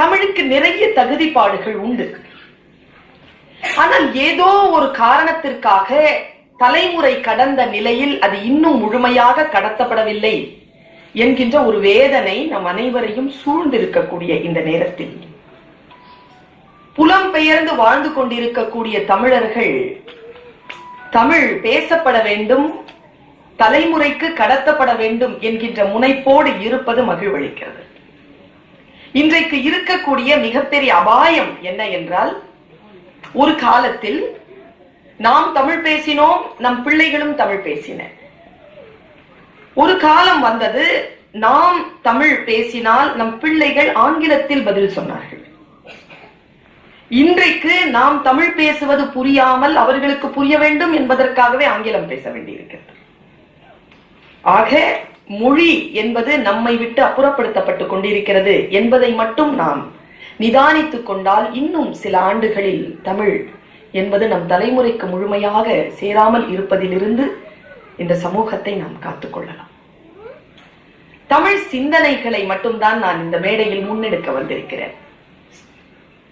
தமிழுக்கு நிறைய தகுதிப்பாடுகள் உண்டு. ஆனால் ஏதோ ஒரு காரணத்திற்காக தலைமுறை கடந்த நிலையில் அது இன்னும் முழுமையாக கடத்தப்படவில்லை என்கின்ற ஒரு வேதனை நம் அனைவரையும் சூழ்ந்திருக்கக்கூடிய இந்த நேரத்தில். புலம்பெயர்ந்து வாழ்ந்து கொண்டிருக்கக்கூடிய தமிழர்கள் தமிழ் பேசப்பட வேண்டும் தலைமுறைக்கு கடத்தப்பட வேண்டும் என்கின்ற முனைப்போடு இருப்பது மகிழ்வளிக்கிறது. இன்றைக்கு இருக்கக்கூடிய மிகப்பெரிய அபாயம் என்ன என்றால் ஒரு காலத்தில் நாம் தமிழ் பேசினோம் நம் பிள்ளைகளும் தமிழ் பேசின. ஒரு காலம் வந்தது நாம் தமிழ் பேசினால் நம் பிள்ளைகள் ஆங்கிலத்தில் பதில் சொன்னார்கள். இன்றைக்கு நாம் தமிழ் பேசுவது புரியாமல் அவர்களுக்கு புரிய வேண்டும் என்பதற்காகவே ஆங்கிலம் பேச வேண்டியிருக்கிறது. ஆக மொழி என்பது நம்மை விட்டு அப்புறப்படுத்தப்பட்டு கொண்டிருக்கிறது என்பதை மட்டும் நாம் நிதானித்துக் கொண்டால் இன்னும் சில ஆண்டுகளில் தமிழ் என்பது நம் தலைமுறைக்கு முழுமையாக சேராமல் இருப்பதிலிருந்து இந்த சமூகத்தை நாம் காத்துக்கொள்ளலாம் தமிழ் சிந்தனைகளை மட்டும்தான் நான் இந்த மேடையில் முன்னெடுக்க வந்திருக்கிறேன்.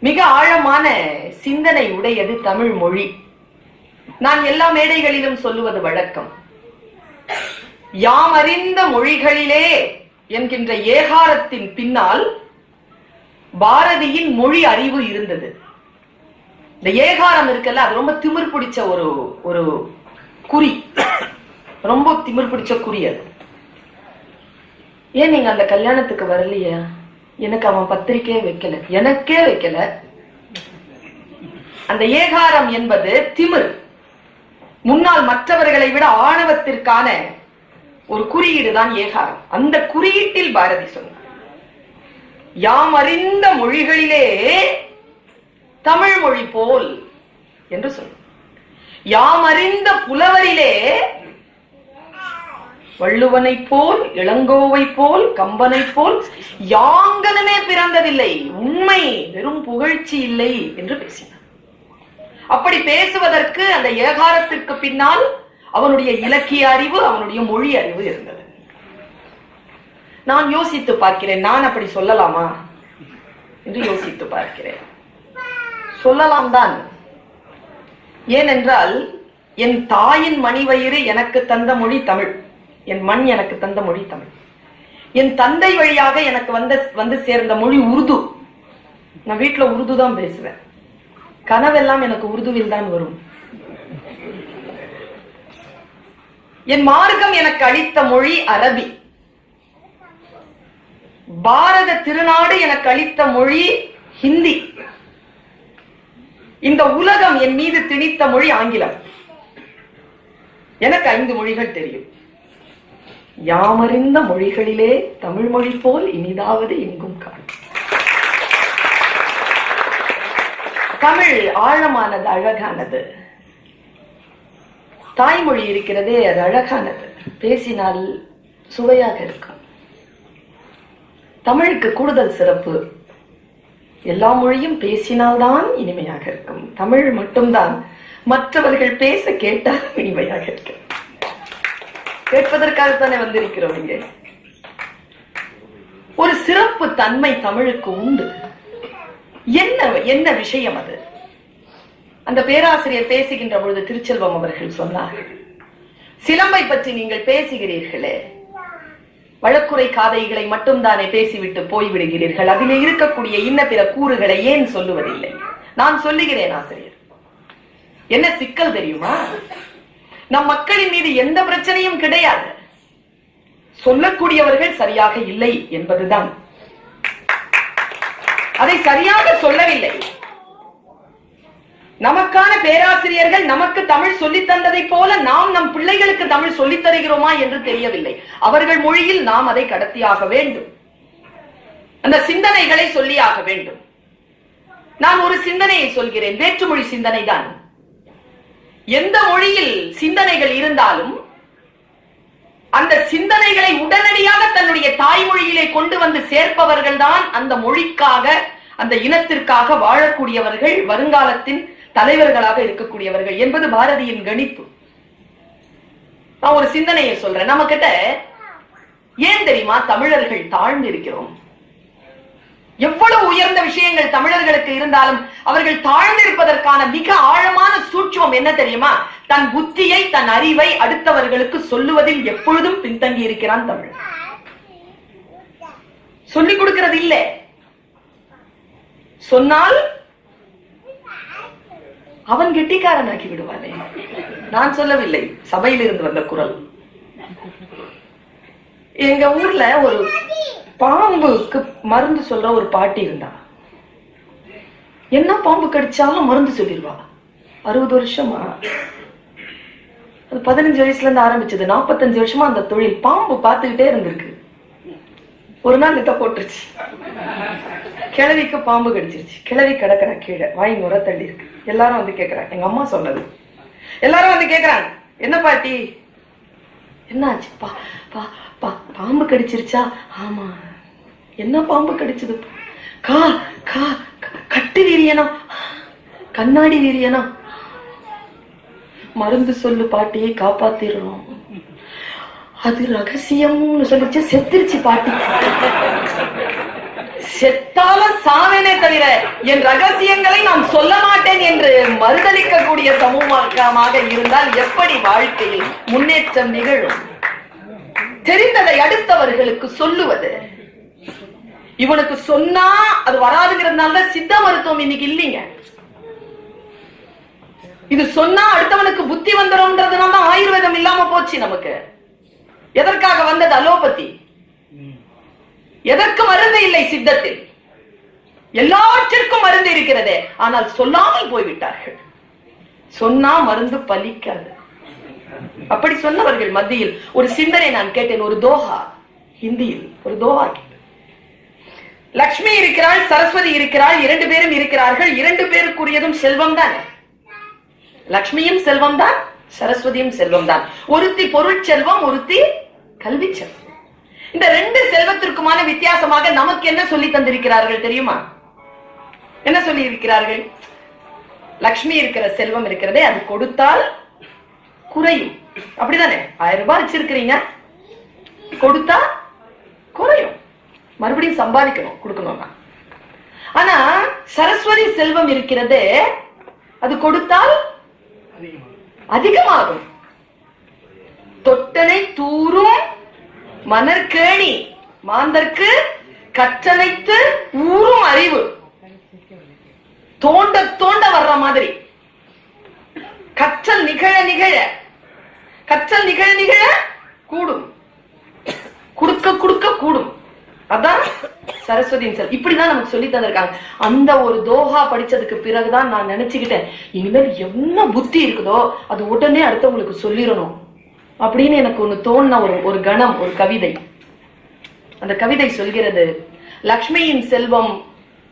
மிக ஆழமான சிந்தனை உடையது தமிழ் மொழி. நான் எல்லா மேடைகளிலும் சொல்லுவது வழக்கம். யாம் அறிந்த மொழிகளிலே என்கின்ற ஏகாரத்தின் பின்னால் பாரதியின் மொழி அறிவு இருந்தது. இந்த ஏகாரம் இருக்குல்ல அது ரொம்ப திமிர் பிடிச்ச ஒரு ஒரு குறி. ரொம்ப திமிர் பிடிச்ச குறி அது. ஏன் நீங்க அந்த கல்யாணத்துக்கு வரலையா? எனக்கு அவன் பத்திரிக்கையே வைக்கல. எனக்கே வைக்கல. அந்த ஏகாரம் என்பது திமிர். முன்னால் மற்றவர்களை விட ஆணவத்திற்கான ஒரு குறியீடு தான் ஏகாரம். அந்த குறியீட்டில் பாரதி சொன்னார். யாம் அறிந்த மொழிகளிலே தமிழ் மொழி போல் என்று சொன்னார். யாம் அறிந்த புலவரிலே வள்ளுவனை போல் இளங்கோவை போல் கம்பனை போல் யாங்கனுமே பிறந்ததில்லை. உண்மை வெறும் புகழ்ச்சி இல்லை என்று பேசினார். அப்படி பேசுவதற்கு அந்த ஏகாரத்திற்கு பின்னால் அவனுடைய இலக்கிய அறிவு அவனுடைய மொழி அறிவு இருந்தது. நான் யோசித்து பார்க்கிறேன். நான் அப்படி சொல்லலாமா? என்று யோசித்து பார்க்கிறேன். சொல்லலாம் தான். ஏனென்றால் என் தாயின் மணிவயிறு எனக்கு தந்த மொழி தமிழ். என் மண் எனக்கு தந்த மொழி தமிழ். என் தந்தை வழியாக எனக்கு வந்த வந்து சேர்ந்த மொழி உருது. நான் வீட்டுல உருது தான் பேசுவேன். கனவெல்லாம் எனக்கு உருதுவில் தான் வரும். என் மார்க்கம் எனக்கு அளித்த மொழி அரபி. பாரத திருநாடு எனக்கு அளித்த மொழி ஹிந்தி. இந்த உலகம் என் மீது திணித்த மொழி ஆங்கிலம். எனக்கு ஐந்து மொழிகள் தெரியும். யாமறிந்த மொழிகளிலே தமிழ் மொழி போல் இனிதாவது எங்கும் காணும் தமிழ் ஆழமானது அழகானது. தாய்மொழி இருக்கிறதே அது அழகானது. பேசினால் சுவையாக இருக்கும். தமிழுக்கு கூடுதல் சிறப்பு எல்லா மொழியும் பேசினால்தான் இனிமையாக இருக்கும். தமிழ் மட்டும்தான் மற்றவர்கள் பேச கேட்டால் இனிமையாக இருக்கும். கேட்பதற்காகத்தானே வந்திருக்கிறோம் இங்கே. ஒரு சிறப்பு தன்மை தமிழுக்கு உண்டு. என்ன என்ன விஷயம் அது? அந்த பேராசிரியர் பேசுகின்ற பொழுது திருச்செல்வம் அவர்கள் சொன்னார் சிலம்பை பற்றி நீங்கள் பேசுகிறீர்களே. வழக்குரை காதைகளை மட்டும் தானே பேசிவிட்டு போய்விடுகிறீர்கள். அதிலே இருக்கக்கூடிய இன்ன பிற கூறுகளை ஏன் சொல்லுவதில்லை? நான் சொல்லுகிறேன் ஆசிரியர். என்ன சிக்கல் தெரியுமா? நம் மக்களின் மீது எந்த பிரச்சனையும் கிடையாது. சொல்லக்கூடியவர்கள் சரியாக இல்லை என்பதுதான். அதை சரியாக சொல்லவில்லை. நமக்கான பேராசிரியர்கள் நமக்கு தமிழ் சொல்லி தந்ததை போல நாம் நம் பிள்ளைகளுக்கு தமிழ் சொல்லி தருகிறோமா என்று தெரியவில்லை. அவர்கள் மொழியில் நாம் அதை கடத்தியாக வேண்டும். அந்த சிந்தனைகளை சொல்லியாக வேண்டும். நான் ஒரு சிந்தனையை சொல்கிறேன். வேற்றுமொழி சிந்தனை தான். எந்த மொழியில் சிந்தனைகள் இருந்தாலும் அந்த சிந்தனைகளை உடனடியாக தன்னுடைய தாய்மொழியிலே கொண்டு வந்து சேர்ப்பவர்கள் தான் அந்த மொழிக்காக அந்த இனத்திற்காக வாழக்கூடியவர்கள் வருங்காலத்தின் தலைவர்களாக இருக்கக்கூடியவர்கள் என்பது பாரதியின் கணிப்பு. நான் ஒரு சிந்தனையை சொல்றேன். நம்ம கிட்ட ஏன் தெரியுமா தமிழர்கள் தாழ்ந்து இருக்கிறோம் எவ்வளவு உயர்ந்த விஷயங்கள் தமிழர்களுக்கு இருந்தாலும் அவர்கள் தாழ்ந்திருப்பதற்கான மிக ஆழமான சூட்சம் என்ன தெரியுமா? தன் புத்தியை தன் அறிவை அடுத்தவர்களுக்கு சொல்லுவதில் எப்பொழுதும் பின்தங்கி இருக்கிறான் தமிழ். சொல்லிக் கொடுக்கிறது இல்லை. சொன்னால் அவன் கெட்டிக்காரனாக்கி விடுவானே. நான் சொல்லவில்லை. சபையில் இருந்து வந்த குரல். எங்க ஊர்ல ஒரு பாம்புக்கு மருந்து சொல்ற ஒரு பாட்டி இருந்தா. என்ன பாம்பு கடிச்சாலும் மருந்து சொல்லிடுவா. அறுபது வருஷமா. அது பதினஞ்சு வயசுல இருந்து ஆரம்பிச்சது. நாற்பத்தஞ்சு வருஷமா அந்த தொழில். பாம்பு பார்த்துக்கிட்டே இருந்திருக்கு. ஒரு நாள் இத போட்டுருச்சு. கிழவிக்கு பாம்பு கடிச்சிருச்சு. கிழவி கிடக்குற கீழே. வாய் நுர தள்ளி இருக்கு. எல்லாரும் வந்து கேக்குறாங்க. எங்க அம்மா சொன்னது. எல்லாரும் வந்து கேக்குறாங்க. என்ன பாட்டி? என்னாச்சு பா பா பா பாம்பு கடிச்சிருச்சா? ஆமா. என்ன பாம்பு கடிச்சது? கா கா கட்டு வீரியனா? கண்ணாடி வீரியனா? மருந்து சொல்லு பாட்டியை காப்பாத்திடுறோம். அது ரகசியம்னு சொல்லிச்சு. செத்துருச்சு பாட்டி. செத்தால சாவேனே தவிர என் ரகசியங்களை நான் சொல்ல மாட்டேன் என்று மறுதளிக்கக்கூடிய சமூகமாக இருந்தால் எப்படி வாழ்க்கையில் முன்னேற்றம் நிகழும்? தெரிந்ததை அடுத்தவர்களுக்கு சொல்லுவது. இவனுக்கு சொன்னா அது வராதுங்கிறதுனால சித்த மருத்துவம் இன்னைக்கு இல்லைங்க. இது சொன்னா அடுத்தவனுக்கு புத்தி வந்துடும் தான் ஆயுர்வேதம் இல்லாம போச்சு நமக்கு. எதற்காக வந்தது அலோபதி? எதற்கு மருந்து இல்லை சித்தத்தில்? எல்லாவற்றிற்கும் மருந்து இருக்கிறதே. ஆனால் சொல்லாமல் போய்விட்டார்கள். சொன்னா மருந்து பலிக்காது. அப்படி சொன்னவர்கள் மத்தியில் ஒரு சிந்தனை நான் கேட்டேன். ஒரு தோஹா ஹிந்தியில் ஒரு தோஹா லக்ஷ்மி இருக்கிறாள் சரஸ்வதி இருக்கிறாள் இரண்டு பேரும் இருக்கிறார்கள். இரண்டு பேருக்குரியதும் செல்வம் தான் லக்ஷ்மியும் செல்வம் தான் சரஸ்வதியும் செல்வம் தான் ஒருத்தி பொருள் செல்வம் ஒருத்தி கல்வி செல்வம். இந்த ரெண்டு செல்வத்திற்குமான வித்தியாசமாக நமக்கு என்ன சொல்லி தந்திருக்கிறார்கள் தெரியுமா? என்ன சொல்லி இருக்கிறார்கள் லக்ஷ்மி இருக்கிற செல்வம் இருக்கிறதே அது கொடுத்தால் குறையும். அப்படிதானே? ஆயிரம் ரூபாய் வச்சிருக்கிறீங்க. கொடுத்தா குறையும். மறுபடியும் சம்பாதிக்கணும் கொடுக்கணும்னா. ஆனா சரஸ்வதி செல்வம் இருக்கிறதே அது கொடுத்தால் அதிகமாகும். தொட்டனை தூரும் மணற்கேணி மாந்தர்க்கு கற்றனைத்து ஊறும் அறிவு. தோண்ட தோண்ட வர்ற மாதிரி. கற்றல் நிகழ நிகழ கற்றல் நிகழ நிகழ கூடும். குடுக்க குடுக்க கூடும். அதான் சரஸ்வதியின் செல் இப்படிதான் நமக்கு சொல்லி தந்திருக்காங்க. அந்த ஒரு தோஹா படிச்சதுக்கு பிறகுதான் நான் நினைச்சுக்கிட்டேன். இனிமேல் என்ன புத்தி இருக்குதோ அது உடனே அடுத்தவங்களுக்கு சொல்லிடணும். அப்படின்னு எனக்கு ஒன்று தோணுன ஒரு ஒரு கணம் ஒரு கவிதை. அந்த கவிதை சொல்கிறது லக்ஷ்மியின் செல்வம்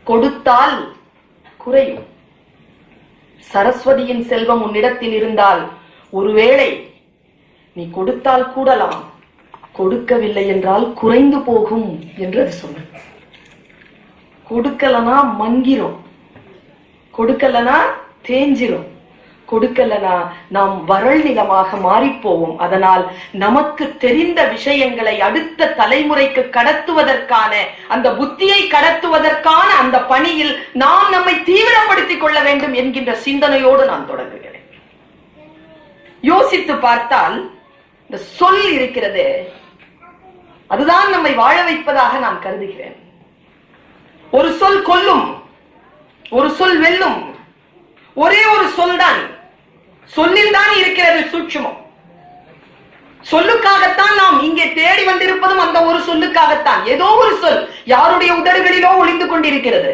கொடுத்தால் குறையும். சரஸ்வதியின் செல்வம் உன்னிடத்தில் இருந்தால் ஒருவேளை நீ கொடுத்தால் கூடலாம். கொடுக்கவில்லை என்றால் குறைந்து போகும் என்று அது சொன்ன கொடுக்கலனா மங்கிரும். கொடுக்கலனா தேஞ்சிரும். கொடுக்கலனா நாம் வரள் நிலமாக மாறிப்போவோம். அதனால் நமக்கு தெரிந்த விஷயங்களை அடுத்த தலைமுறைக்கு கடத்துவதற்கான அந்த புத்தியை கடத்துவதற்கான அந்த பணியில் நாம் நம்மை தீவிரப்படுத்திக் கொள்ள வேண்டும் என்கின்ற சிந்தனையோடு நான் தொடங்குகிறேன். யோசித்து பார்த்தால் இந்த சொல் இருக்கிறது. அதுதான் நம்மை வாழ வைப்பதாக நான் கருதுகிறேன். ஒரு சொல் கொல்லும் ஒரு சொல் வெல்லும் ஒரே ஒரு சொல் தான் சொல்லில் தான் இருக்கிறது சூட்சுமம். சொல்லுக்காகத்தான் நாம் இங்கே தேடி வந்திருப்பதும் அந்த ஒரு சொல்லுக்காகத்தான். ஏதோ ஒரு சொல் யாருடைய உதடுகளிலோ ஒளிந்து கொண்டிருக்கிறது.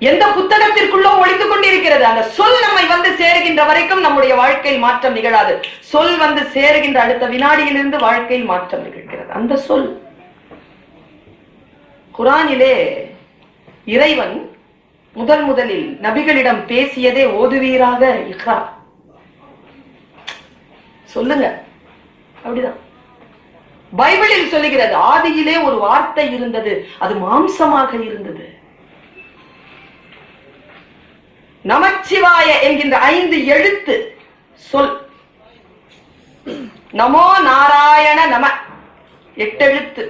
எந்த புத்தகத்திற்குள்ளோ ஒளிந்து கொண்டிருக்கிறது. அந்த சொல் நம்மை வந்து சேருகின்ற வரைக்கும் நம்முடைய வாழ்க்கையில் மாற்றம் நிகழாது. சொல் வந்து சேருகின்ற அடுத்த வினாடியிலிருந்து வாழ்க்கையில் மாற்றம் நிகழ்கிறது. அந்த சொல் குரானிலே இறைவன் முதல் முதலில் நபிகளிடம் பேசியதே ஓதுவீராக இக்ரா சொல்லுங்க. அப்படிதான். பைபிளில் சொல்லுகிறது ஆதியிலே ஒரு வார்த்தை இருந்தது அது மாம்சமாக இருந்தது. நமச்சிவாய என்கின்ற ஐந்து எழுத்து சொல். நமோ நாராயண நம. எட்டெழுத்து.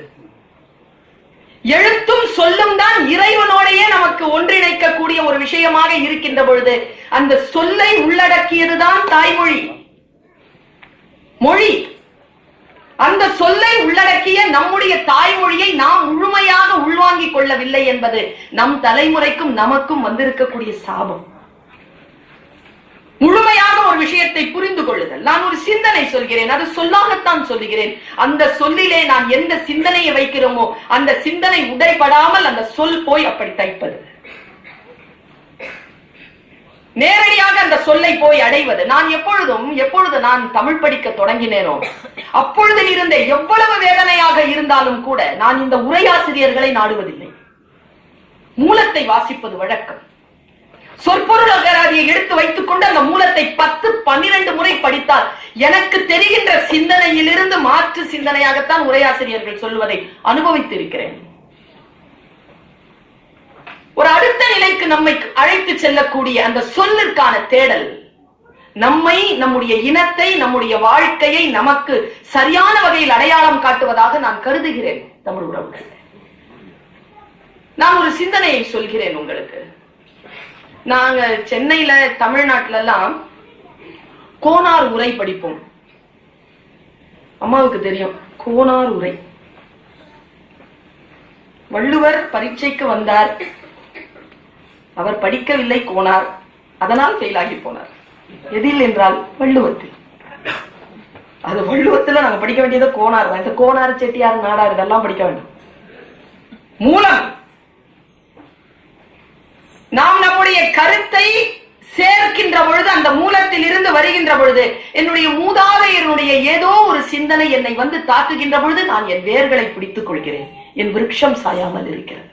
எழுத்தும் சொல்லும் தான் இறைவனோடையே நமக்கு ஒன்றிணைக்கக்கூடிய ஒரு விஷயமாக இருக்கின்ற பொழுது அந்த சொல்லை உள்ளடக்கியதுதான் தாய்மொழி. மொழி. அந்த சொல்லை உள்ளடக்கிய நம்முடைய தாய்மொழியை நாம் முழுமையாக உள்வாங்கிக் கொள்ளவில்லை என்பது நம் தலைமுறைக்கும் நமக்கும் வந்திருக்கக்கூடிய சாபம். முழுமையாக விஷயத்தை புரிந்து கொள்ளுதல். நான் ஒரு சிந்தனை சொல்கிறேன் அது சொல்லாகத்தான் சொல்லுகிறேன் அந்த சொல்லிலே நான் எந்த சிந்தனையை வைக்கிறோமோ அந்த சிந்தனை உடைபடாமல் அந்த சொல் போய் அப்படி தைப்பது. நேரடியாக அந்த சொல்லை போய் அடைவது. நான் எப்பொழுதும் எப்பொழுது நான் தமிழ் படிக்க தொடங்கினேனோ அப்பொழுதில் இருந்த எவ்வளவு வேதனையாக இருந்தாலும் கூட நான் இந்த உரையாசிரியர்களை நாடுவதில்லை. மூலத்தை வாசிப்பது வழக்கம். சொற்பொருள் அகராதியை எடுத்து வைத்துக் கொண்டு அந்த மூலத்தை பத்து பன்னிரண்டு முறை படித்தால் எனக்கு தெரிகின்ற சிந்தனையிலிருந்து மாற்று சிந்தனையாகத்தான் உரையாசிரியர்கள் சொல்வதை அனுபவித்திருக்கிறேன். ஒரு அடுத்த நிலைக்கு நம்மை அழைத்து செல்லக்கூடிய அந்த சொல்லிற்கான தேடல் நம்மை நம்முடைய இனத்தை நம்முடைய வாழ்க்கையை நமக்கு சரியான வகையில் அடையாளம் காட்டுவதாக நான் கருதுகிறேன் தமிழ் உறவுகள். நான் ஒரு சிந்தனையை சொல்கிறேன் உங்களுக்கு. நாங்க சென்னையில தமிழ்நாட்டுல எல்லாம் கோனார் உரை படிப்போம். அம்மாவுக்கு தெரியும் கோனார் உரை. வள்ளுவர் பரீட்சைக்கு வந்தார். அவர் படிக்கவில்லை கோனார். அதனால் ஃபெயில் ஆகி போனார். எதில் என்றால் வள்ளுவத்தில். அது வள்ளுவத்துல நாங்க படிக்க வேண்டியது கோனார் தான். இந்த கோனார் செட்டியார் நாடார் இதெல்லாம் படிக்க வேண்டும். மூலம் நாம் நம்முடைய கருத்தை சேர்க்கின்ற பொழுது அந்த மூலத்தில் இருந்து வருகின்ற பொழுது என்னுடைய மூதாதையனுடைய ஏதோ ஒரு சிந்தனை என்னை வந்து தாக்குகின்ற பொழுது நான் என் வேர்களை பிடித்துக் கொள்கிறேன். என் விருட்சம் சாயாமல் இருக்கிறது.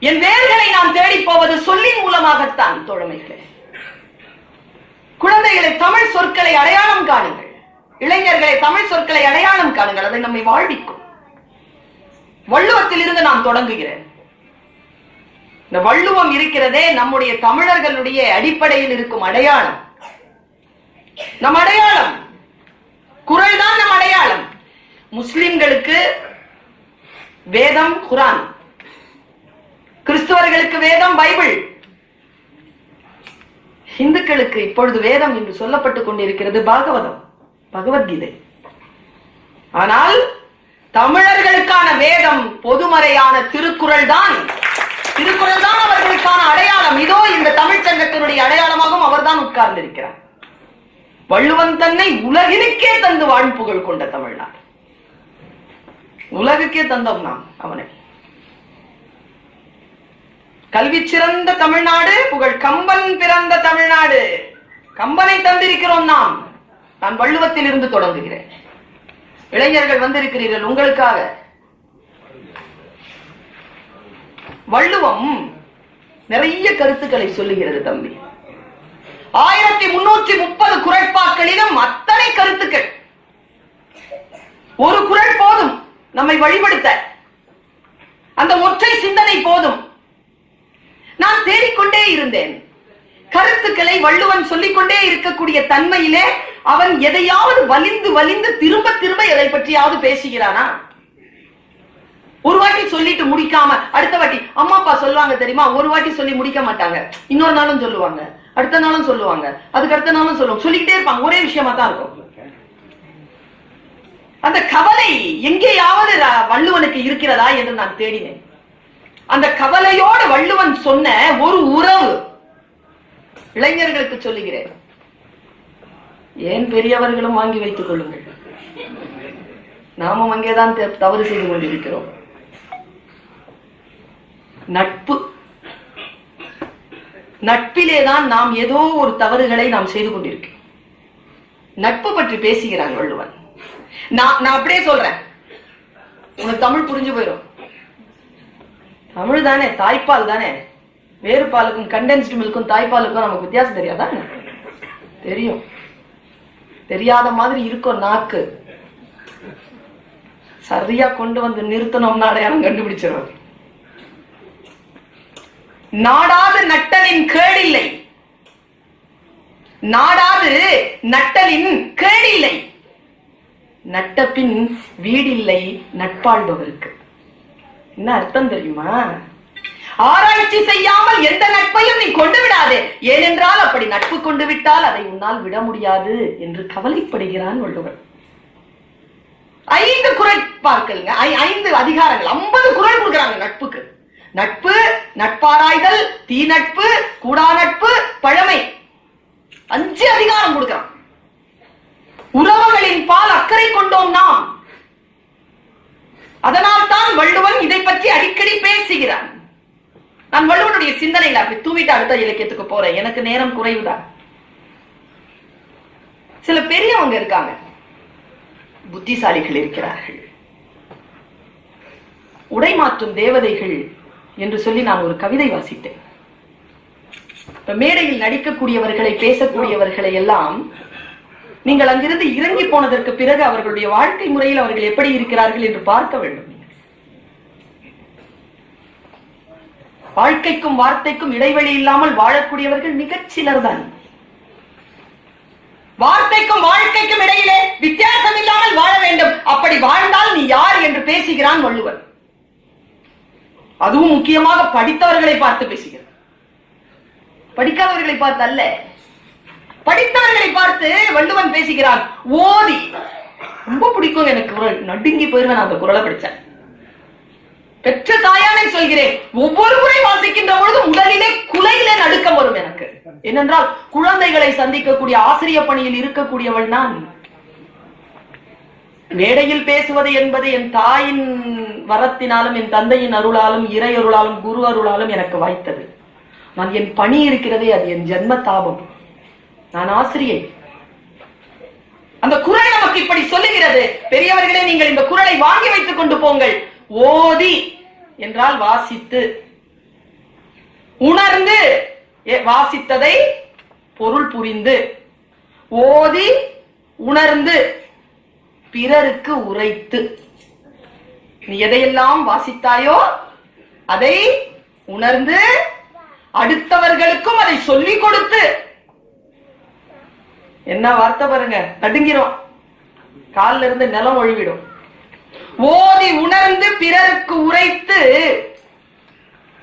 என் வேர்களை நான் தேடி போவது சொல்லின் மூலமாகத்தான் தோழமைகளே. குழந்தைகளை தமிழ் சொற்களை அடையாளம் காணுங்கள். இளைஞர்களை தமிழ் சொற்களை அடையாளம் காணுங்கள். அதை நம்மை வாழ்விக்கும். வள்ளுவத்தில் இருந்து நான் தொடங்குகிறேன். இந்த வள்ளுவம் இருக்கிறதே நம்முடைய தமிழர்களுடைய அடிப்படையில் இருக்கும் அடையாளம். நம் அடையாளம். குரல் தான் நம் அடையாளம். முஸ்லிம்களுக்கு வேதம் குரான். கிறிஸ்துவர்களுக்கு வேதம் பைபிள். இந்துக்களுக்கு இப்பொழுது வேதம் என்று சொல்லப்பட்டுக் கொண்டிருக்கிறது பாகவதம் பகவத்கீதை. ஆனால் தமிழர்களுக்கான வேதம் பொதுமறையான திருக்குறள் தான். திருக்குறள் தான் அவர்களுக்கான அடையாளம். இதோ இந்த தமிழ் சங்கத்தினுடைய அடையாளமாகவும் அவர்தான் உட்கார்ந்திருக்கிறார். வள்ளுவன் தன்னை உலகினுக்கே தந்து வாழ்ப்புகழ் கொண்ட தமிழ்நாடு. உலகுக்கே தந்தோம் நாம் அவனை. கல்வி சிறந்த தமிழ்நாடு புகழ் கம்பன் பிறந்த தமிழ்நாடு. கம்பனை தந்திருக்கிறோம் நாம். நான் வள்ளுவத்தில் இருந்து தொடங்குகிறேன். இளைஞர்கள் வந்திருக்கிறீர்கள் உங்களுக்காக. வள்ளுவம் நிறைய கருத்துக்களை சொல்லுகிறது தம்பி. ஆயிரத்தி முன்னூற்றி முப்பது குரட்பாக்களிலும் அத்தனை கருத்துக்கள். ஒரு குரல் போதும் நம்மை வழிபடுத்த. அந்த ஒற்றை சிந்தனை போதும். நான் தேடிக்கொண்டே இருந்தேன். கருத்துக்களை வள்ளுவன் சொல்லிக்கொண்டே இருக்கக்கூடிய தன்மையிலே அவன் எதையாவது வலிந்து வலிந்து திரும்ப திரும்ப எதை பற்றியாவது பேசுகிறானா? ஒரு வாட்டி சொல்லிட்டு முடிக்காம அடுத்த வாட்டி அம்மா அப்பா சொல்லுவாங்க தெரியுமா? ஒரு வாட்டி சொல்லி முடிக்க மாட்டாங்க. இன்னொரு நாளும் சொல்லுவாங்க. அடுத்த நாளும் சொல்லுவாங்க. அதுக்கு அடுத்த நாளும் சொல்லுவாங்க. சொல்லிக்கிட்டே இருப்பாங்க. ஒரே விஷயமா தான் இருக்கும். அந்த கவலை எங்கேயாவது வள்ளுவனுக்கு இருக்கிறதா என்று நான் தேடினேன். அந்த கவலையோடு வள்ளுவன் சொன்ன ஒரு உறவு இளைஞர்களுக்கு சொல்லுகிறேன். ஏன் பெரியவர்களும் வாங்கி வைத்துக் கொள்ளுங்கள்? நாமும் அங்கேதான் தவறு செய்து கொண்டிருக்கிறோம். நட்பு. நட்பிலேதான் நாம் ஏதோ ஒரு தவறுகளை நாம் செய்து கொண்டிருக்கோம் நட்பு பற்றி பேசுகிறான் வள்ளுவன். நான் நான் அப்படியே சொல்றேன். உனக்கு தமிழ் புரிஞ்சு போயிடும் தமிழ் தானே தாய்ப்பால் தானே. வேறு பாலுக்கும் கண்டென்ஸ்டு மில்க்கும் தாய்ப்பாலுக்கும் நமக்கு வித்தியாசம் தெரியாதா? தெரியும். தெரியாத மாதிரி இருக்கும் நாக்கு. சரியா கொண்டு வந்து நிறுத்தணும்னா அடையாளம் கண்டுபிடிச்சிருவாங்க. நாடாது நட்டலின் கேடில்லை. நாடாது நட்டலின் கேடில்லை. நட்டபின் வீடில்லை நட்பாழ்பவருக்கு. என்ன அர்த்தம் தெரியுமா? ஆராய்ச்சி செய்யாமல் எந்த நட்பையும் நீ கொண்டு விடாதே. ஏனென்றால் அப்படி நட்பு கொண்டு விட்டால் அதை உன்னால் விட முடியாது என்று கவலைப்படுகிறான் வள்ளுவர். ஐந்து குரல் பார்க்கலுங்க. ஐ- ஐந்து அதிகாரங்கள். ஐம்பது குரல் கொடுக்குறாங்க நட்புக்கு. நட்பு நட்பாராய்தல் தீ நட்பு கூடா நட்பு பழமை. அஞ்சு அதிகாரம் கொடுக்கிறான். உறவுகளின் பால் அக்கறை கொண்டோம் நாம். அதனால் தான் வள்ளுவன் இதை பற்றி அடிக்கடி பேசுகிறான். நான் வள்ளுவனுடைய சிந்தனையில அப்படி தூவிட்டு அடுத்த இலக்கியத்துக்கு போறேன். எனக்கு நேரம் குறைவுதான் சில பெரியவங்க இருக்காங்க. புத்திசாலிகள் இருக்கிறார்கள். உடை மாற்றும் தேவதைகள் என்று சொல்லி நான் ஒரு கவிதை வாசித்தேன். இப்ப மேடையில் நடிக்கக்கூடியவர்களை பேசக்கூடியவர்களை எல்லாம் நீங்கள் அங்கிருந்து இறங்கி போனதற்கு பிறகு அவர்களுடைய வாழ்க்கை முறையில் அவர்கள் எப்படி இருக்கிறார்கள் என்று பார்க்க வேண்டும். வாழ்க்கைக்கும் வார்த்தைக்கும் இடைவெளி இல்லாமல் வாழக்கூடியவர்கள் மிகச் சிலர்தான் வார்த்தைக்கும் வாழ்க்கைக்கும் இடையிலே வித்தியாசம் இல்லாமல் வாழ வேண்டும். அப்படி வாழ்ந்தால் நீ யார் என்று பேசுகிறான் வள்ளுவன் அதுவும் முக்கியமாக படித்தவர்களை பார்த்து பேசுகிறது. படிக்காதவர்களை பார்த்து அல்ல. படித்தவர்களை பார்த்து வள்ளுவன் பேசுகிறான். ஓதி. ரொம்ப பிடிக்கும் எனக்கு குரல் நடுங்கி போயிருவேன் அந்த குரலை படிச்சேன். பெற்ற தாயானை சொல்கிறேன். ஒவ்வொரு முறை வாசிக்கின்ற பொழுது உடலிலே குலையிலே நடுக்கம் வரும் எனக்கு. ஏனென்றால் குழந்தைகளை சந்திக்கக்கூடிய ஆசிரிய பணியில் இருக்கக்கூடியவள் நான். மேடையில் பேசுவது என்பது என் தாயின் வரத்தினாலும் என் தந்தையின் அருளாலும் இறை அருளாலும் குரு அருளாலும் எனக்கு வாய்த்தது. நான் என் பணி இருக்கிறதே அது என் ஜென்ம தாபம் நான் ஆசிரியை. அந்த குரல் நமக்கு இப்படி சொல்லுகிறது. பெரியவர்களே நீங்கள் இந்த குரலை வாங்கி வைத்துக் கொண்டு போங்கள். ஓதி என்றால் வாசித்து. உணர்ந்து எ- வாசித்ததை பொருள் புரிந்து. ஓதி உணர்ந்து. பிறருக்கு உரைத்து. நீ எதையெல்லாம் வாசித்தாயோ அதை உணர்ந்து அடுத்தவர்களுக்கும் அதை சொல்லி கொடுத்து. என்ன வார்த்தை பாருங்க நடுங்கிறோம் கால்ல இருந்து நிலம் ஒழுவிடும் ஓதி உணர்ந்து பிறருக்கு உரைத்து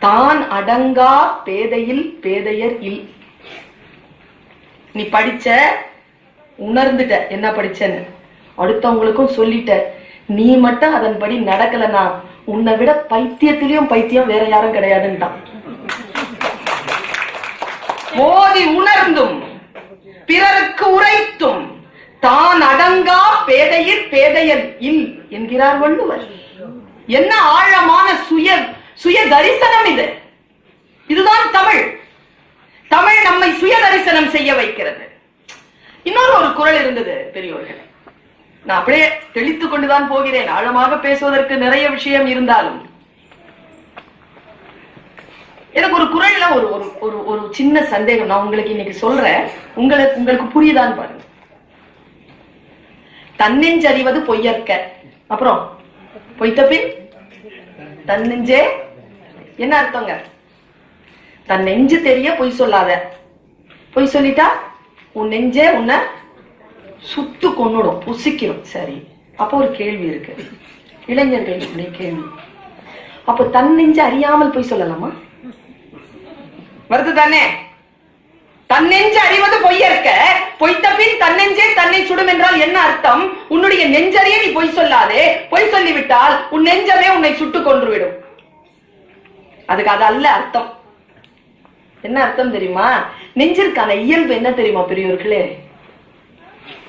தான் அடங்கா பேதையில் பேதையர் இல். நீ படிச்ச உணர்ந்துட்ட என்ன படிச்சன்னு? அடுத்தவங்களுக்கும் சொல்லிட்ட. நீ மட்டும் அதன்படி நடக்கலனா உன்னை விட பைத்தியத்திலயும் பைத்தியம் வேற யாரும் கிடையாதுன்ட்டான். ஓதி உணர்ந்தும் பிறருக்கு உரைத்தும் தான் அடங்கா பேதையிற் பேதையர் இல் என்கிறார் வள்ளுவர். என்ன ஆழமான சுய சுய தரிசனம் இது. இதுதான் தமிழ். தமிழ் நம்மை சுய தரிசனம் செய்ய வைக்கிறது. இன்னொரு ஒரு குரல் இருந்தது பெரியோர்கள். நான் அப்படியே தெளித்துக் கொண்டுதான் போகிறேன். ஆழமாக பேசுவதற்கு நிறைய விஷயம் இருந்தாலும். எனக்கு ஒரு குரல்ல ஒரு ஒரு ஒரு ஒரு சின்ன சந்தேகம் நான் உங்களுக்கு இன்னைக்கு சொல்றேன். உங்களுக்கு உங்களுக்கு புரியுதான் பாருங்க. தன்னெஞ்சறிவது பொய்யற்க. அப்புறம் பொய்த்த பின் தன்னெஞ்சே? என்ன அர்த்தங்க? தன் நெஞ்சு தெரிய பொய் சொல்லாத. பொய் சொல்லிட்டா உன் நெஞ்சே உன்னை சுட்டு கொன்னுடும் புசிக்கிடும். சரி அப்போ ஒரு கேள்வி இருக்கு. இளைஞர்களுடைய கேள்வி. அப்போ தன் நெஞ்சு அறியாமல் பொய் சொல்லலாமா? வருது தானே? தன்னெஞ்சு அறிவது பொய்யற்க பொய்த்த பின் தன்னெஞ்சே தன்னை சுடும் என்றால் என்ன அர்த்தம்? உன்னுடைய நெஞ்சறிய நீ பொய் சொல்லாதே. பொய் சொல்லிவிட்டால் உன் நெஞ்சமே உன்னை சுட்டு கொன்றுவிடும். அதுக்கு அது அல்ல அர்த்தம். என்ன அர்த்தம் தெரியுமா? நெஞ்சிற்கான இயல்பு என்ன தெரியுமா பெரியவர்களே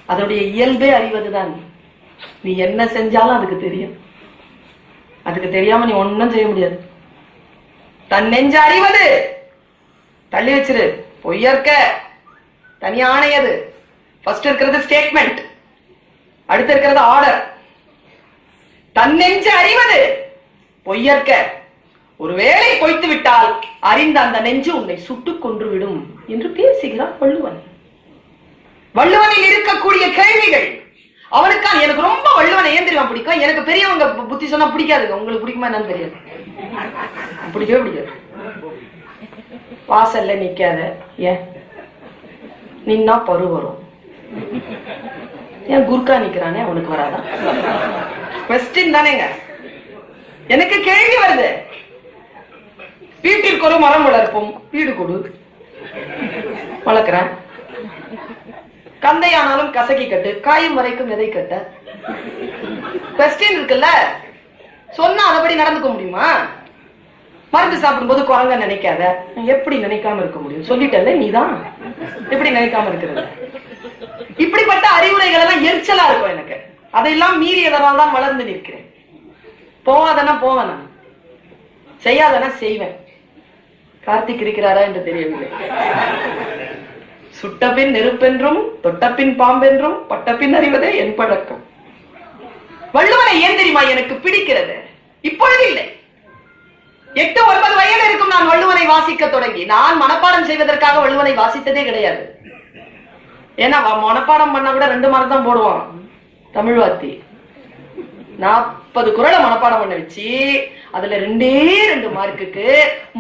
அதனுடைய இயல்பே அறிவதுதான். நீ என்ன செஞ்சாலும் அதுக்கு தெரியும். அதுக்கு தெரியாம நீ ஒன்னும் செய்ய முடியாது. தன் நெஞ்ச அறிவது. தள்ளி வச்சிரு. பொய்யற்க. தனி ஆணையது ஃபர்ஸ்ட் இருக்கிறது ஸ்டேட்மெண்ட் அடுத்து இருக்கிறது ஆர்டர் தன்னெஞ்சு அறிவது. பொய்யற்க. ஒருவேளை பொய்த்து விட்டால் அறிந்த அந்த நெஞ்சு உன்னை சுட்டுக் கொன்று விடும் என்று பேசுகிறார் வள்ளுவன். வள்ளுவனில் இருக்கக்கூடிய கேள்விகள். அவனுக்கான எனக்கு ரொம்ப வள்ளுவனை ஏன் பிடிக்கும்? எனக்கு பெரியவங்க பு- புத்தி சொன்னா பிடிக்காதுங்க. உங்களுக்கு பிடிக்குமா என்னன்னு தெரியாது. பிடிக்கவே பிடிக்காது. வாசல்ல நிக்காத. ஏன்? நின்னா பரு வரும். ஏன் குர்கா நிக்கிறானே? அவனுக்கு வராதா? கொஸ்டின் தானேங்க. எனக்கு கேள்வி வருது. வீட்டிற்கு ஒரு மரம் வளர்ப்போம். வீடு கொடு. வளர்க்குறேன். கந்தையானாலும் கசக்கி கட்டு காயும் வரைக்கும் எதை கட்ட? கொஸ்டின் இருக்குல்ல? சொன்னா அதபடி நடந்துக்க முடியுமா? மருந்து சாப்பிடும்போது குரங்க நினைக்காத. எப்படி நினைக்காம இருக்க முடியும்? சொல்லிட்டல நீதான். எப்படி நினைக்காம இருக்கிறது? இப்படிப்பட்ட அறிவுரைகள் எல்லாம் எரிச்சலா இருக்கும் எனக்கு. அதையெல்லாம் மீறியதனால் தான் வளர்ந்து நிற்கிறேன். போவாதனா போவேன்? நான் செய்யாதனா செய்வேன். கார்த்திக் இருக்கிறாரா என்று தெரியவில்லை. சுட்டபின் நெருப்பென்றும் தொட்டப்பின் பாம்பென்றும் பட்டப்பின் அறிவதே என் பழக்கம். வள்ளுவனை ஏன் தெரியுமா எனக்கு பிடிக்கிறது? இப்பொழுது இல்லை. எட்டு ஒன்பது வயது இருக்கும் நான் வள்ளுவனை வாசிக்க தொடங்கி நான் மனப்பாடம் செய்வதற்காக வள்ளுவனை வாசித்ததே கிடையாது. ஏன்னா அவன் மனப்பாடம் பண்ணா கூட ரெண்டு மரம் தான் போடுவான் தமிழ் வாத்தி நாற்பது குரலை மனப்பாடம் பண்ண வச்சு அதுல ரெண்டே ரெண்டு மார்க்குக்கு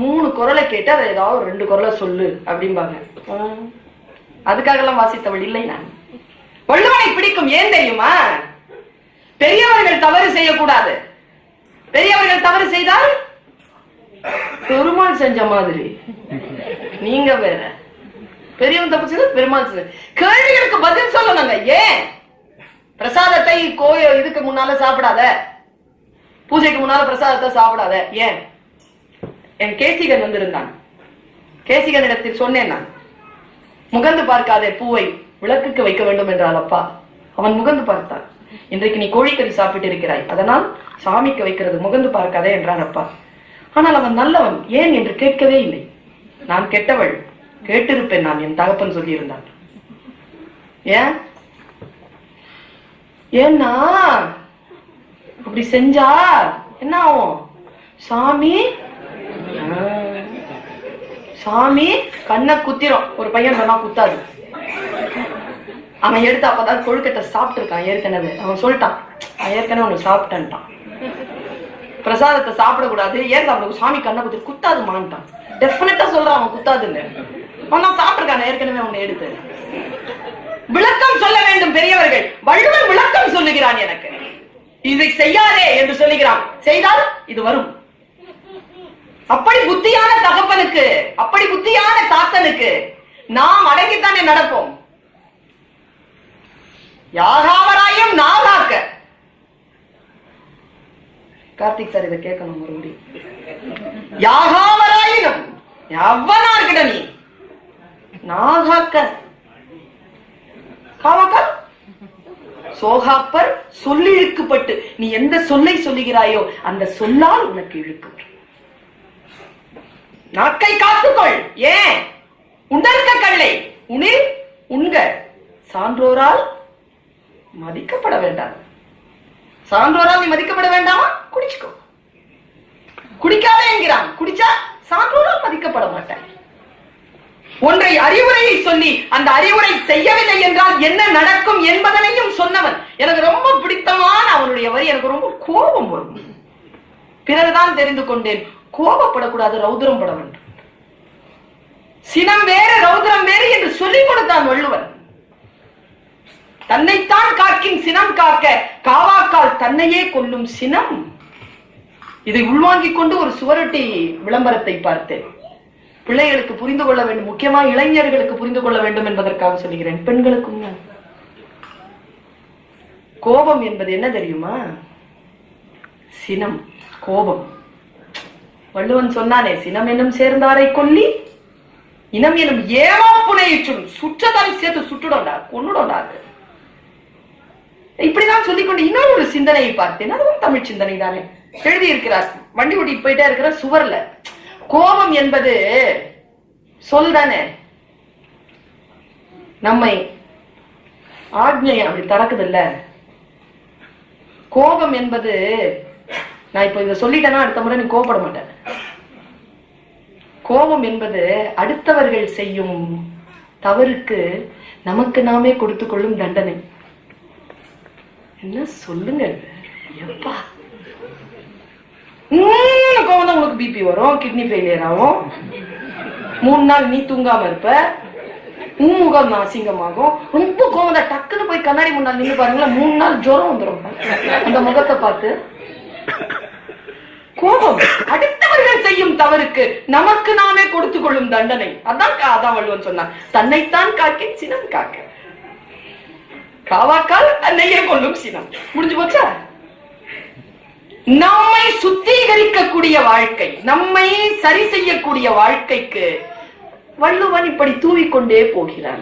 மூணு குரலை கேட்டு அதை ஏதாவது ரெண்டு குரலை சொல்லு அப்படிம்பாங்க. அதுக்காக எல்லாம் வாசித்தவள் இல்லை நான். வள்ளுவனை பிடிக்கும் ஏன் தெரியுமா? பெரியவர்கள் தவறு செய்யக்கூடாது. பெரியவர்கள் தவறு செய்தால் பெருமாள் செஞ்ச மாதிரி. நீங்க வேற. பெரியவன் தப்பு செய்தா பெருமாள் செஞ்ச கேள்விகளுக்கு பதில் சொல்லணுங்க ஏன்? பிரசாதத்தை கோயில் இதுக்கு முன்னால சாப்பிடாத. பூஜைக்கு முன்னால பிரசாதத்தை சாப்பிடாத. ஏன்? என் கேசிகன் வந்திருந்தான். கேசிகன் இடத்தில் சொன்னேன் நான். முகந்து பார்க்காதே பூவை விளக்குக்கு வைக்க வேண்டும் என்றால் அப்பா. அவன் முகந்து பார்த்தான். இன்றைக்கு நீ கோழிக்கறி சாப்பிட்டு இருக்கிறாய். அதனால் சாமிக்கு வைக்கிறது முகந்து பார்க்காதே என்றான் அப்பா. ஆனால் அவன் நல்லவன் ஏன் என்று கேட்கவே இல்லை. நான் கெட்டவள் கேட்டிருப்பேன் நான் என் தகப்பன் சொல்லியிருந்தான். ஏன்? ஏன்னா அப்படி செஞ்சா என்ன ஆகும்? சாமி? சாமி கண்ணை குத்திரும். ஒரு பையன் சொன்னா குத்தாது. அவன் எடுத்து அப்பதான் கொழுக்கட்டை சாப்பிட்டு இருக்கான் ஏற்கனவே. அவன் சொல்லிட்டான் ஏற்கனவே ஒண்ணு சாப்பிட்டேன்ட்டான். பிரசாதத்தை சாப்பிடக்கூடாது. ஏன் சாப்பிட சாமி கண்ணை குத்தி குத்தாதுமான்ட்டான். டெஃபினட்டா சொல்றான் அவன் குத்தாதுன்னு. அவன் தான் சாப்பிட்டிருக்கான். ஏற்கனவே அவனை எடுத்து. விளக்கம் சொல்ல வேண்டும் பெரியவர்கள். வள்ளுவர் விளக்கம் சொல்லுகிறான் எனக்கு. இதை செய்யாதே என்று சொல்லுகிறான். செய்தால் இது வரும். அப்படி புத்தியான தகப்பனுக்கு அப்படி புத்தியான தாத்தனுக்கு நாம் அடங்கித்தானே நடப்போம். யாகாவராயும் நாகாக்க. கார்த்திக் சார் இதை கேட்கணும் மறுபடியும் யாகாவராயினும் எவ்வளா இருக்கட நீ? நாகாக்க. காவாக்கா சோகாப்பர் சொல்லி இழுக்கப்பட்டு நீ எந்த சொல்லை சொல்லுகிறாயோ அந்த சொல்லால் உனக்கு இழுக்கு நாக்கை காத்துக்கொள். ஏன்? உண்டற்க கல்லை உனில் உண்க. சான்றோரால் மதிக்கப்பட வேண்டாம். சான்றோரால் நீ மதிக்கப்பட வேண்டாமா? குடிச்சுக்கோ. குடிக்காத என்கிறான். குடிச்சா சான்றோரால் மதிக்கப்பட மாட்டான். ஒன்றை அறிவுரையை சொல்லி அந்த அறிவுரை செய்யவில்லை என்றால் என்ன நடக்கும் என்பதனையும் சொன்னவன். எனக்கு ரொம்ப பிடித்தமான அவனுடைய வரி. எனக்கு ரொம்ப கோபம் வரும். பிறகுதான் தெரிந்து கொண்டேன். கோபப்படக்கூடாது ரௌத்ரம் பட வேண்டும். சினம் வேறு ரௌதரம் வேறு என்று சொல்லிக் கொடுத்தான் வள்ளுவன் தன்னைத்தான் காக்கின் சினம் காக்க காவாக்கால் தன்னையே கொல்லும் சினம். இதை உள்வாங்கிக் கொண்டு ஒரு சுவரொட்டி விளம்பரத்தை பார்த்தேன். பிள்ளைகளுக்கு புரிந்து கொள்ள வேண்டும் முக்கியமா இளைஞர்களுக்கு புரிந்து கொள்ள வேண்டும் என்பதற்காக சொல்லுகிறேன். பெண்களுக்கும் கோபம் என்பது என்ன தெரியுமா? சினம் கோபம். வள்ளுவன் சொன்னானே சினம் எனும் சேர்ந்தாரை கொல்லி இனம் எனும் ஏமாப்புனையிற்றும் சுற்றத்தால் சேர்த்து சுட்டுடோண்டா கொன்னுடோண்டா அது. இப்படிதான் சொல்லிக்கொண்டு இன்னொரு ஒரு சிந்தனையை பார்த்தேன். அதுவும் தமிழ் சிந்தனை தானே. எழுதி இருக்கிறார் வண்டி ஓட்டிட்டு போயிட்டே இருக்கிற சுவர்ல. கோபம் என்பது சொல் தானே. நம்மை ஆக்ஞை அப்படி திறக்குதுல்ல கோபம் என்பது நான் இப்போ இத சொல்லிட்டேன்னா அடுத்த முறை நீ கோபப்பட மாட்டேன். கோபம் என்பது அடுத்தவர்கள் செய்யும் தவறுக்கு நமக்கு நாமே கொடுத்துக் கொள்ளும் தண்டனை. என்ன சொல்லுங்க எப்பா? கோவம் தான் உங்களுக்கு பிபி வரும் கிட்னி ஃபெயிலியர் ஆகும். மூணு நாள் நீ தூங்காம இருப்ப. உன் முகம் அசிங்கமாகும். ரொம்ப கோவம் தான் டக்குன்னு போய் கண்ணாடி முன்னாள் நின்று பாருங்களேன் மூணு நாள் ஜுரம் வந்துடும் அந்த முகத்தை பார்த்து கோபம். அடுத்தவர்கள் செய்யும் தவறுக்கு நமக்கு நாமே கொடுத்து கொள்ளும் தண்டனை. அதான் அதான் வள்ளுவன் சொன்னான். தன்னைத்தான் காக்க சினம் காக்க. காவாக்கால் நெய்ய கொள்ளும் சினம். முடிஞ்சு போச்சா? நம்மை சுத்திகரிக்கக்கூடிய வாழ்க்கை நம்மை சரி செய்யக்கூடிய வாழ்க்கைக்கு வள்ளுவன் இப்படி தூவிக்கொண்டே போகிறான்.